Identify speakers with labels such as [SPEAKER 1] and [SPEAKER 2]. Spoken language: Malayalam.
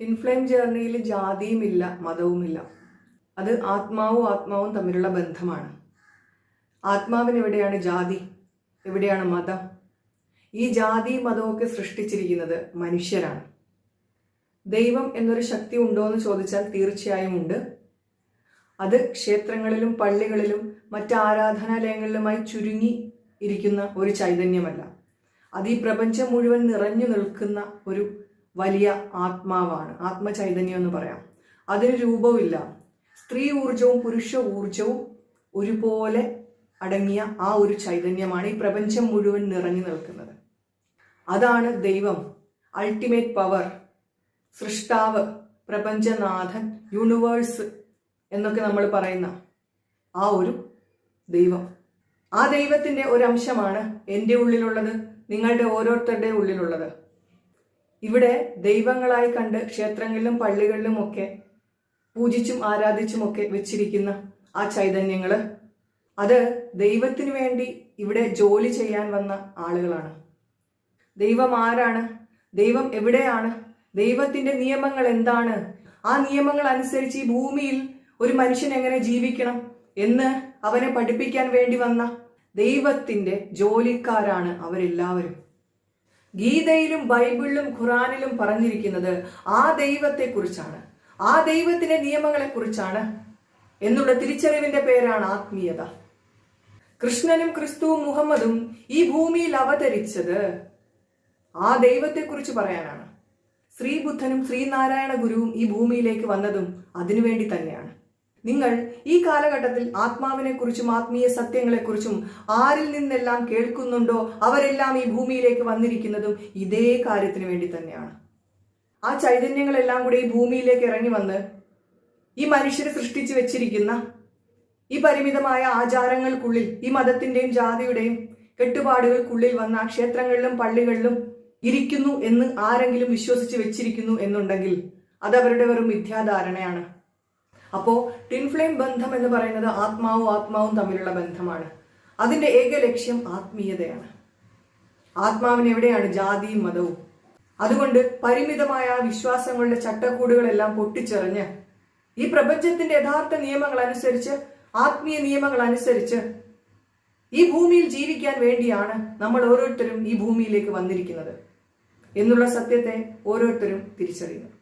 [SPEAKER 1] ടിൻഫ്ലെയിം ജേർണിയിൽ ജാതിയുമില്ല മതവുമില്ല. അത് ആത്മാവും ആത്മാവും തമ്മിലുള്ള ബന്ധമാണ്. ആത്മാവിന് എവിടെയാണ് ജാതി? എവിടെയാണ് മതം? ഈ ജാതി മതമൊക്കെ സൃഷ്ടിച്ചിരിക്കുന്നത് മനുഷ്യരാണ്. ദൈവം എന്നൊരു ശക്തി ഉണ്ടോ എന്ന് ചോദിച്ചാൽ തീർച്ചയായും ഉണ്ട്. അത് ക്ഷേത്രങ്ങളിലും പള്ളികളിലും മറ്റ് ആരാധനാലയങ്ങളിലുമായി ചുരുങ്ങി ഇരിക്കുന്ന ഒരു ചൈതന്യമല്ല. അത് ഈ പ്രപഞ്ചം മുഴുവൻ നിറഞ്ഞു നിൽക്കുന്ന ഒരു വലിയ ആത്മാവാണ് ആത്മചൈതന്യം എന്ന് പറയാം. അതിന് രൂപമില്ല സ്ത്രീ ഊർജവും പുരുഷ ഊർജവും ഒരുപോലെ അടങ്ങിയ ആ ഒരു ചൈതന്യമാണ് ഈ പ്രപഞ്ചം മുഴുവൻ നിറഞ്ഞു നിൽക്കുന്നത്. അതാണ് ദൈവം അൾട്ടിമേറ്റ് പവർ സൃഷ്ടാവ് പ്രപഞ്ചനാഥൻ യൂണിവേഴ്സ് എന്നൊക്കെ നമ്മൾ പറയുന്ന ആ ഒരു ദൈവം. ആ ദൈവത്തിന്റെ ഒരംശമാണ് എന്റെ ഉള്ളിലുള്ളത് നിങ്ങളുടെ ഓരോരുത്തരുടെ ഉള്ളിലുള്ളത്. ഇവിടെ ദൈവങ്ങളായി കണ്ട് ക്ഷേത്രങ്ങളിലും പള്ളികളിലും ഒക്കെ പൂജിച്ചും ആരാധിച്ചും ഒക്കെ വെച്ചിരിക്കുന്ന ആ ചൈതന്യങ്ങൾ അത് ദൈവത്തിന് വേണ്ടി ഇവിടെ ജോലി ചെയ്യാൻ വന്ന ആളുകളാണ്. ദൈവം ആരാണ്? ദൈവം എവിടെയാണ്? ദൈവത്തിന്റെ നിയമങ്ങൾ എന്താണ്? ആ നിയമങ്ങൾ അനുസരിച്ച് ഈ ഭൂമിയിൽ ഒരു മനുഷ്യൻ എങ്ങനെ ജീവിക്കണം എന്ന് അവനെ പഠിപ്പിക്കാൻ വേണ്ടി വന്ന ദൈവത്തിന്റെ ജോലിക്കാരാണ് അവരെല്ലാവരും. ഗീതയിലും ബൈബിളിലും ഖുറാനിലും പറഞ്ഞിരിക്കുന്നത് ആ ദൈവത്തെക്കുറിച്ചാണ്. ആ ദൈവത്തിന്റെ നിയമങ്ങളെക്കുറിച്ചാണ് എന്നുള്ള തിരിച്ചറിവിന്റെ പേരാണ് ആത്മീയത. കൃഷ്ണനും ക്രിസ്തുവും മുഹമ്മദും ഈ ഭൂമിയിൽ അവതരിച്ചത് ആ ദൈവത്തെക്കുറിച്ച് പറയാനാണ്. ശ്രീബുദ്ധനും ശ്രീനാരായണ ഗുരുവും ഈ ഭൂമിയിലേക്ക് വന്നതും അതിനുവേണ്ടി തന്നെയാണ്. നിങ്ങൾ ഈ കാലഘട്ടത്തിൽ ആത്മാവിനെ കുറിച്ചും ആത്മീയ സത്യങ്ങളെക്കുറിച്ചും ആരിൽ നിന്നെല്ലാം കേൾക്കുന്നുണ്ടോ? അവരെല്ലാം ഈ ഭൂമിയിലേക്ക് വന്നിരിക്കുന്നതും ഇതേ കാര്യത്തിന് വേണ്ടി തന്നെയാണ്. ആ ചൈതന്യങ്ങളെല്ലാം കൂടെ ഈ ഭൂമിയിലേക്ക് ഇറങ്ങി വന്ന് ഈ മനുഷ്യരെ സൃഷ്ടിച്ചു വെച്ചിരിക്കുന്ന ഈ പരിമിതമായ ആചാരങ്ങൾക്കുള്ളിൽ ഈ മതത്തിന്റെയും ജാതിയുടെയും കെട്ടുപാടുകൾക്കുള്ളിൽ വന്ന ക്ഷേത്രങ്ങളിലും പള്ളികളിലും ഇരിക്കുന്നു എന്ന് ആരെങ്കിലും വിശ്വസിച്ച് വെച്ചിരിക്കുന്നു എന്നുണ്ടെങ്കിൽ അതവരുടെ വെറും മിഥ്യാധാരണയാണ്. അപ്പോ ടിൻഫ്ലെയിം ബന്ധം എന്ന് പറയുന്നത് ആത്മാവും ആത്മാവും തമ്മിലുള്ള ബന്ധമാണ്. അതിന്റെ ഏക ലക്ഷ്യം ആത്മീയതയാണ്. ആത്മാവിന് എവിടെയാണ്? ജാതിയും മതവും. അതുകൊണ്ട് പരിമിതമായ വിശ്വാസങ്ങളുടെ ചട്ടക്കൂടുകളെല്ലാം പൊട്ടിച്ചെറിഞ്ഞ് ഈ പ്രപഞ്ചത്തിന്റെ യഥാർത്ഥ നിയമങ്ങൾ അനുസരിച്ച് ആത്മീയ നിയമങ്ങൾ അനുസരിച്ച് ഈ ഭൂമിയിൽ ജീവിക്കാൻ വേണ്ടിയാണ് നമ്മൾ ഓരോരുത്തരും ഈ ഭൂമിയിലേക്ക് വന്നിരിക്കുന്നത്. എന്നുള്ള സത്യത്തെ ഓരോരുത്തരും തിരിച്ചറിയുന്നു.